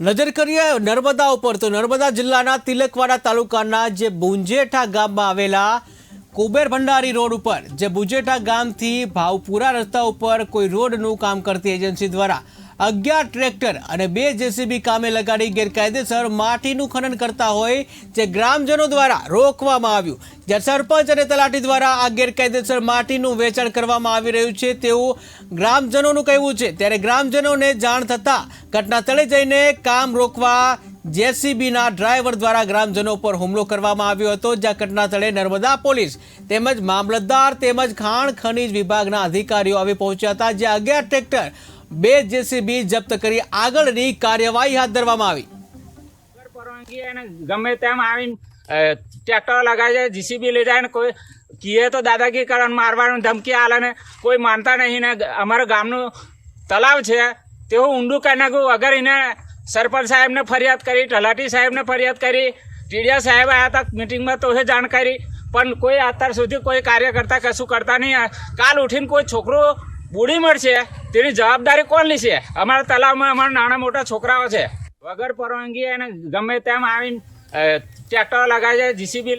નજર કરીએ નર્મદા ઉપર તો નર્મદા જિલ્લાના તિલકવાડા તાલુકાના જે બુંજેઠા ગામમાં આવેલા કુબેર ભંડારી રોડ ઉપર, જે બુંજેઠા ગામથી ભાવપુરા રસ્તા ઉપર કોઈ રોડનું કામ કરતી એજન્સી દ્વારા અગિયાર ટ્રેક્ટર અને બે જેસીબી કામે લગાડી ગેરકાયદેસર માટીનું ખનન કરતા હોય જે ગ્રામજનો દ્વારા રોકવામાં આવ્યું. જ્યારે સરપંચ અને તલાટી દ્વારા આ ગેરકાયદેસર માટીનું વેચાણ કરવામાં આવી રહ્યું છે તેવું ગ્રામજનોનું કહેવું છે. ત્યારે ગ્રામજનોને જાણ થતાં ઘટના સ્થળે જઈને કામ રોકવા જેસીબીના ડ્રાઈવર દ્વારા ગ્રામજનો પર હુમલો કરવામાં આવ્યો હતો. જ્યાં ઘટના સ્થળે નર્મદા પોલીસ તેમજ મામલતદાર તેમજ ખાણ ખનીજ વિભાગના અધિકારીઓ આવી પહોંચ્યા હતા. જ્યાં અગિયાર ટ્રેક્ટર બે જેસીબી જપ્ત કરી આગળની કાર્યવાહી હાથ ધરવામાં આવી. પરવાનગી એને ગમે તેમ આવીને ટ્રેક્ટર લગાવી જાય જીસીબી લઈ જાય ને કોઈ કીએ તો દાદાગીરી કરવાનું, મારવાનું ધમકી આલે ને કોઈ માનતા નહીં ને અમારા ગામનું તલાવ છે તેવું ઊંડું કરી નાખ્યું. અગર એને સરપંચ સાહેબને ફરિયાદ કરી, તલાટી સાહેબને ફરિયાદ કરી ટીડિયા સાહેબ આવ્યા હતા મિટિંગમાં તો એ જાણ કરી પણ કોઈ અત્યાર સુધી કોઈ કાર્ય કરતા કશું કરતા નહીં. કાલ ઉઠીને કોઈ છોકરો બુડી મળશે તેની જવાબદારી કોણ લેશે અમારા તલાવમાં અમારા નાના મોટા છોકરાઓ છે. વગર પરવાનગી એને ગમે તેમ આવીને ટ્રેક્ટર લગાવે છે જીસીબી